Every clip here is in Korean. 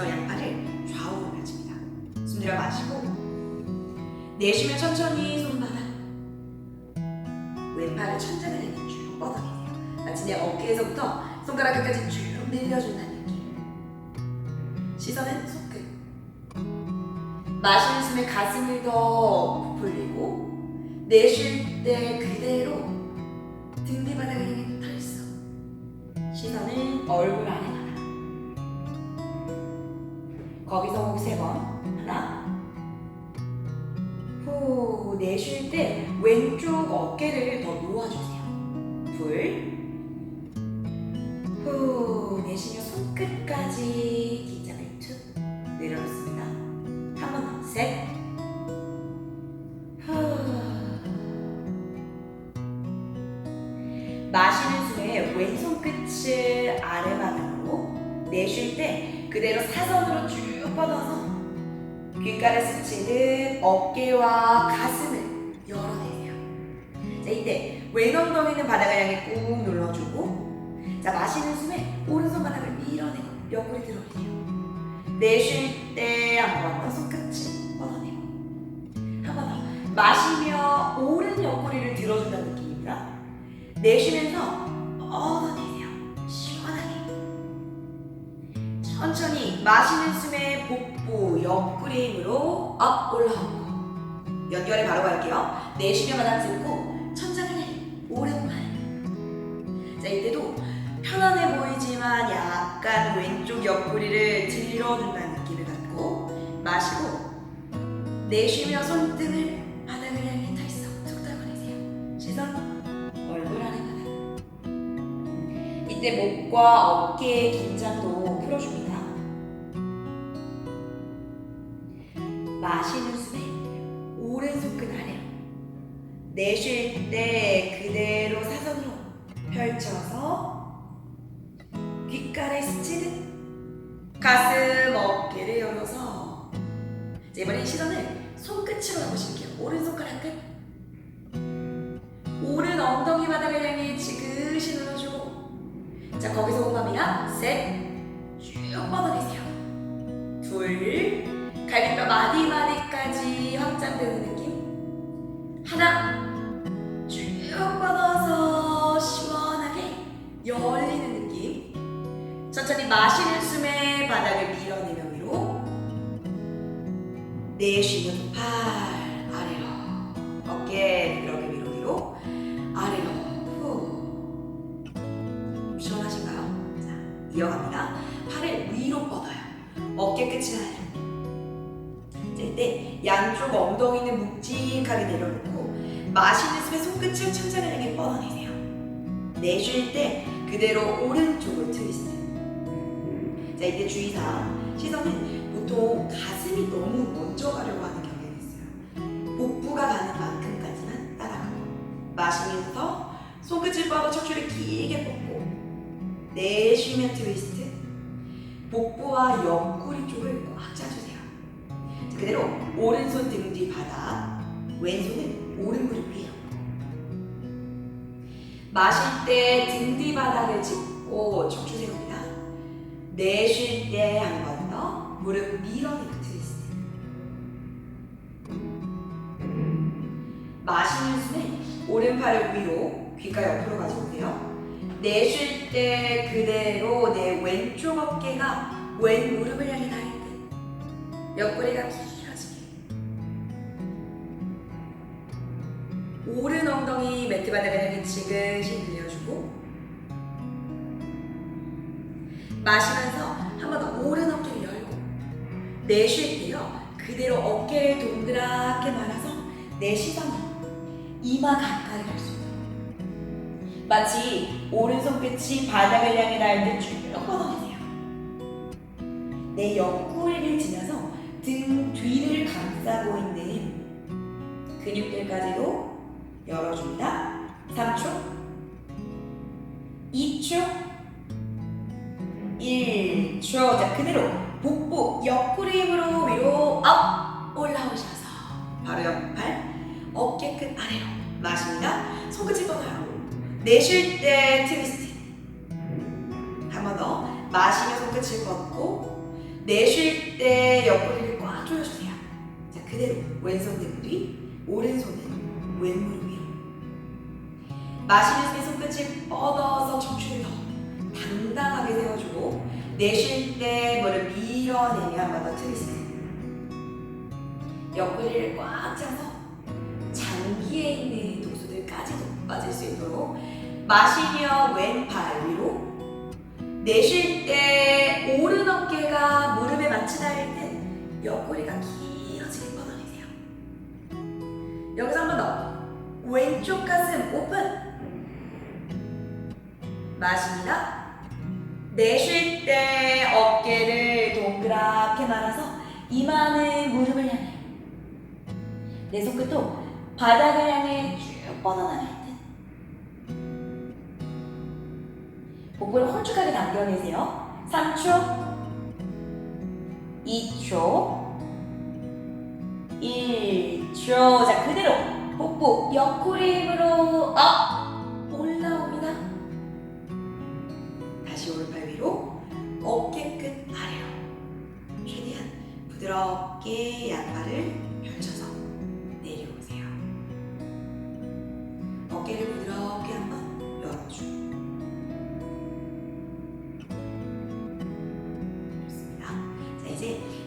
먼저 양팔을 좌우로 펼칩니다. 숨 들여 마시고 내쉬면 천천히 손바닥 왼팔을 천장을 향해 쭉 뻗어내세요. 마치 내 어깨에서부터 손가락 끝까지 쭉 늘려준다는. 시선은 손끝. 마시는 숨에 가슴을 더 부풀리고 내쉴 때 그대로 등 뒤바닥을 향해 털썩. 시선은 얼굴 안에. 거기서 호흡 세 번. 하나. 후 내쉴 때 왼쪽 어깨를 더 놓아주세요. 둘. 후 내쉬며 손끝까지 긴장을 툭 내려놓습니다. 한 번 더. 셋. 후. 마시는 숨에 왼손 끝을 아래 방향으로 내쉴 때 그대로 사선으로 쭉 뻗어서 귓가를 스치듯 어깨와 가슴을 열어내세요. 자, 이때 왼 엉덩이는 바닥을 향해 꾹 눌러주고 자, 마시는 숨에 오른손 바닥을 밀어내고 옆구리 들어올게요. 내쉴 때 한번 더 손끝을 뻗어내고 한 번 더 마시며 오른 옆구리를 들어준다는 느낌입니다. 내쉬면서 뻗어내 천천히 마시는 숨에 복부 옆구리 힘으로 업 올라오고 연결에 바로 갈게요. 들고 천장을 향해 오른팔 자 이때도 편안해 보이지만 약간 왼쪽 옆구리를 들어준다는 느낌을 갖고 마시고 내쉬며 손등을 바닥을 향해 털썩 툭 떨궈내세요. 시선 얼굴 안에 바닥 이때 목과 어깨의 긴장도 마시는 숨에 오른손 끝 아래로 내쉴 때 그대로 사선으로 펼쳐서 귓가를 스치듯 가슴 어깨를 열어서 자, 이번엔 시선을 손끝으로 가보실게요. 오른손가락 끝 오른 엉덩이 바닥을 향해 지그시 눌러주고 자 거기서 호흡합니다. 셋쭉 뻗어내세요. 둘 갈비뼈 마디마디까지 확장되는 느낌. 하나 쭉 뻗어서 시원하게 열리는 느낌. 천천히 마시는 숨에 바닥을 밀어내며 위로. 내쉬는 팔 아래로. 어깨 부드럽게 위로 위로. 아래로. 후. 시원하신가요? 자 이어갑니다. 팔을 위로 뻗어요. 어깨 끝이 아래로 자, 이때 양쪽 엉덩이는 묵직하게 내려놓고 마시는 숨에 손끝을 천장을 향해 뻗어내세요. 내쉴 때 그대로 오른쪽을 트위스트. 자, 이때 주의사항. 시선은 보통 가슴이 너무 먼저 가려고 하는 경향이 있어요. 복부가 가는 만큼까지만 따라가고 마시면서 손끝을 뻗어 척추를 길게 뻗고 내쉬면 트위스트. 복부와 옆구리 쪽을 꽉 짜주세요. 자, 그대로 오른손 등 뒤 바닥, 왼손은 오른 무릎 위에. 마실 때 등 뒤 바닥을 짚고 척추 세웁니다. 내쉴 때 한 번 더 무릎 밀어내고 트위스트. 마시는 숨에 오른팔을 위로 귓가 옆으로 가져오세요. 내쉴 때 그대로 내 왼쪽 어깨가 왼 무릎을 향해 닿을 때 옆구리가 길 오른 엉덩이 매트 바닥을 향해 지그시 늘려주고 마시면서 한 번 더 오른 어깨를 열고 내쉴 때요. 그대로 어깨를 동그랗게 말아서 내 시선을 이마 가까이 갈 수 있도록 마치 오른손 끝이 바닥을 향해 닿을 때쭉 뻗어내세요. 내 옆구리를 지나서 등 뒤를 감싸고 있는 근육들까지도 열어줍니다. 3초. 2초. 1초. 자 그대로 복부 옆구리 힘으로 위로 업 올라오셔서 바로 옆팔 어깨 끝 아래로 마십니다. 손끝을 뻗어요 내쉴 때 트위스트. 한 번 더. 마시며 손끝을 뻗고 내쉴 때 옆구리를 꽉 조여주세요. 자, 그대로 왼손 등 뒤, 오른손은 왼무릎. 마시면서 내 손끝을 뻗어서 척추를 더 당당하게 세워주고 내쉴 때 머리를 밀어내며 한 번 더 트위스트. 옆구리를 꽉 차서 장기에 있는 독소들까지도 빠질 수 있도록 마시며 왼팔 위로 내쉴 때 오른 어깨가 무릎에 맞추다 할때 옆구리가 길어지게 뻗어내세요. 여기서 한 번 더. 왼쪽 가슴 오픈. 마십니다. 내쉴 때 어깨를 동그랗게 말아서 이마는 무릎을 향해. 내 손끝도 바닥을 향해 쭉 뻗어나갈 듯. 복부를 홀쭉하게 당겨내세요. 3초, 2초, 1초. 자, 그대로 복부 옆구리 힘으로 업!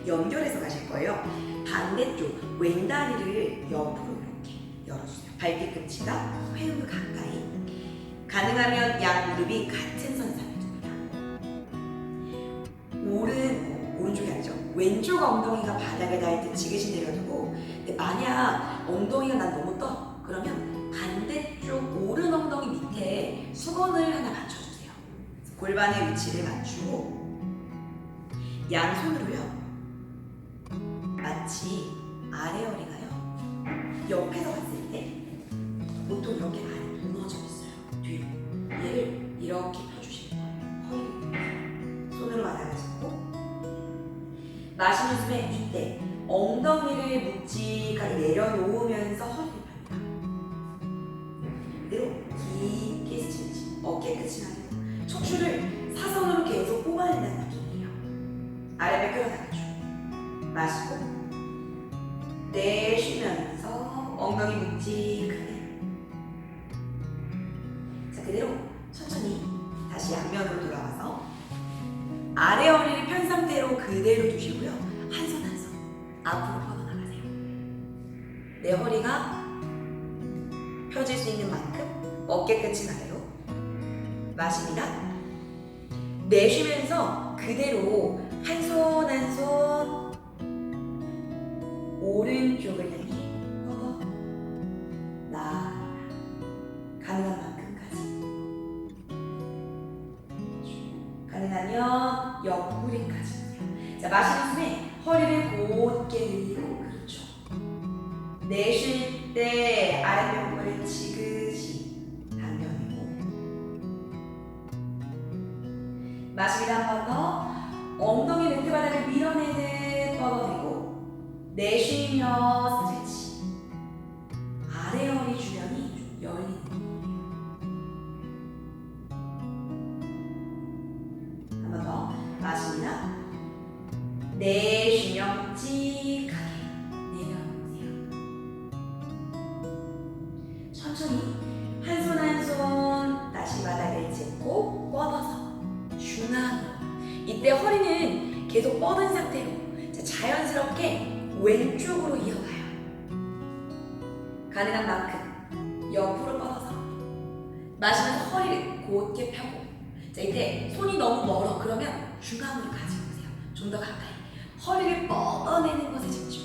연결해서 가실 거예요. 반대쪽 왼다리를 옆으로 이렇게 열어주세요. 발뒤꿈치가 회음을 가까이. 가능하면 양 무릎이 같은 선상에 둡니다. 오른 오른쪽이 아니죠. 왼쪽 엉덩이가 바닥에 닿을 때 지그시 내려두고 근데 만약 엉덩이가 난 너무 떠 그러면 반대쪽 오른 엉덩이 밑에 수건을 하나 맞춰주세요. 골반의 위치를 맞추고 양손으로요. 마치 아래 허리가요. 옆에서 봤을 때 보통 이렇게 많이 무너져 있어요. 뒤로. 얘를 이렇게 펴주시는 거예요. 허리를 손으로 잡고 마시는 숨에 이때 엉덩이를 묵직하게 내려놓으면서 허리를 펴니다. 그대로 깊게 스치듯이 어깨 끝이 나고 척추를 사선으로 계속 뽑아낸다는 느낌이에요. 아래를 끌어당겨줘. 마시고 펴질 수 있는 만큼 어깨 끝이 아래로 마십니다. 내쉬면서 그대로 한 손 한손 오른쪽을 향해 마시다 한번 더 엉덩이 멘트바닥을 밀어내듯 뻗어내고 내쉬며 스트레치. 아래 허리 주변이 좀 열리는 한번 더. 마십니다. 내쉬며 묵직하게 뻗은 상태로 자, 자연스럽게 왼쪽으로 이어가요. 가능한 만큼 옆으로 뻗어서 마시면서 허리를 곧게 펴고 자 이때 손이 너무 멀어 그러면 중앙으로 가지고 오세요. 좀 더 가까이 허리를 뻗어내는 것에 집중.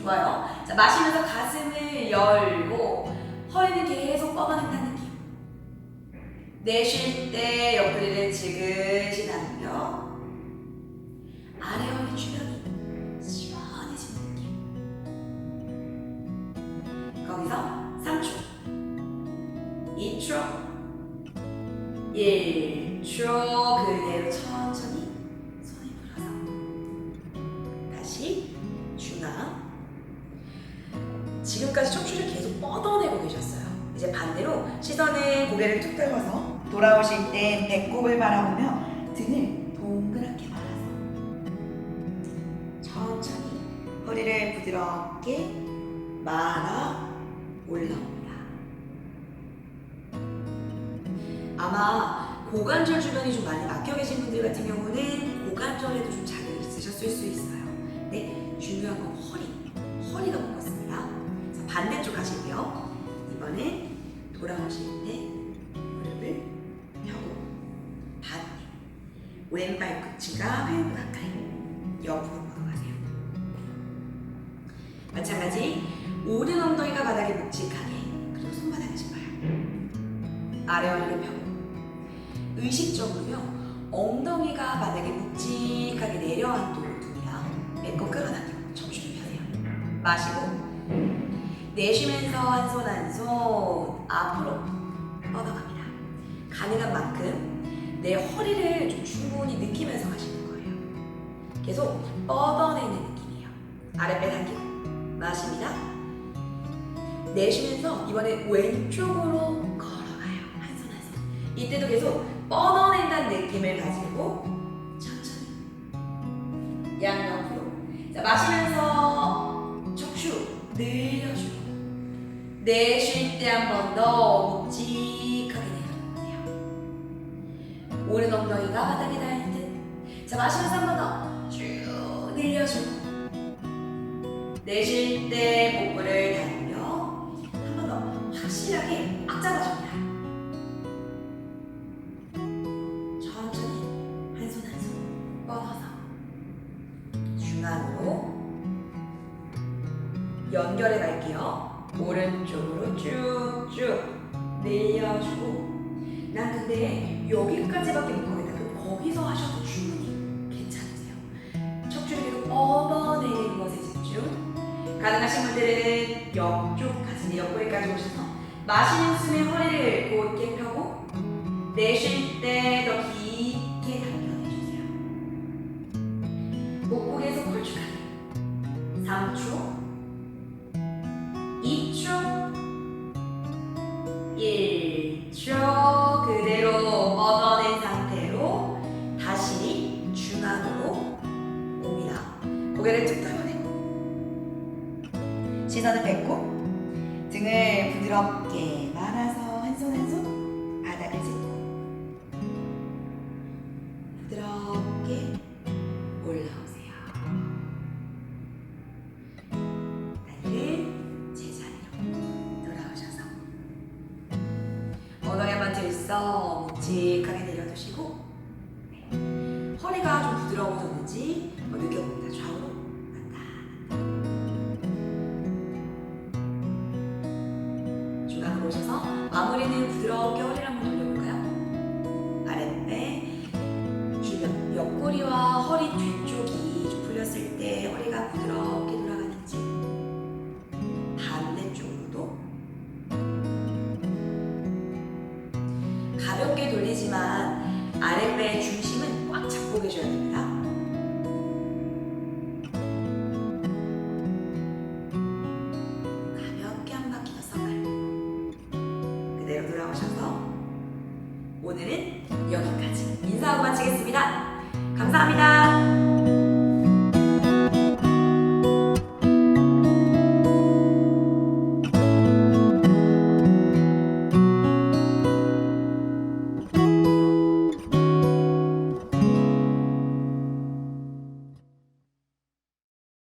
좋아요. 자 마시면서 가슴을 열고 허리는 계속 뻗어낸다는 느낌. 내쉴 때 옆구리를 지그시 당겨 아래 허리 주변이 시원해지는 느낌. 거기서 3초 2초 1초 그대로 천천히 손을 풀어서. 다시 중앙 지금까지 척추를 계속 뻗어내고 계셨어요. 이제 반대로 시선은 고개를 툭 들어서 돌아오실 때 배꼽을 바라보며 부드럽게 말아 올라옵니다. 아마 고관절 주변이 좀 많이 막혀 계신 분들 같은 경우는 고관절에도 좀 자극이 있으셨을 수 있어요. 근데 중요한 건 허리, 허리가 묶었습니다. 자, 반대쪽 가실게요. 이번엔 돌아오실 때 무릎을 펴고 반대 왼발 끝과 회음 가까이 옆으로. 마찬가지 오른 엉덩이가 바닥에 묵직하게 그리고 손바닥에 짚어요. 아래 허리를 펴고 의식적으로요 엉덩이가 바닥에 묵직하게 내려앉도록 둡니다. 배꼽 끌어당기고 척추를 펴세요. 마시고 내쉬면서 한 손 한 손 앞으로 뻗어갑니다. 가능한 만큼 내 허리를 좀 충분히 느끼면서 가시는 거예요. 계속 뻗어내는 느낌이에요. 아랫배 당기고 마십니다. 내쉬면서 이번에 왼쪽으로 걸어가요. 한 손 한 손. 이때도 계속 뻗어낸다는 느낌을 가지고 천천히 양옆으로. 자 마시면서 척추 늘려주고 내쉴 때 한 번 더 묵직하게 내려놓으세요. 오른 엉덩이가 바닥에 닿을 듯. 자 마시면서 한 번 더 쭉 늘려주고 내쉴 때 복부를 당겨 한번 더 확실하게 꽉 잡아줍니다. 천천히 한 손 한 손 뻗어서 중앙으로 연결해 갈게요. 오른쪽으로 쭉쭉 늘려주고 난 근데 여기까지밖에 못 가겠다. 그럼 거기서 하셔도 충분히 가능하신 분들은 옆쪽 가슴 옆구리까지 오셔서 마시는 숨에 허리를 곧게 펴고 내쉴 때 더 깊게 당겨내주세요. 계속 걸쭉하게 3초 2초 부드럽게 올라오세요. 다리를 제자리로 돌아오셔서 한번 들썩 묵직하게 내려두시고 돌아오셔서 오늘은 여기까지 인사하고 마치겠습니다. 감사합니다.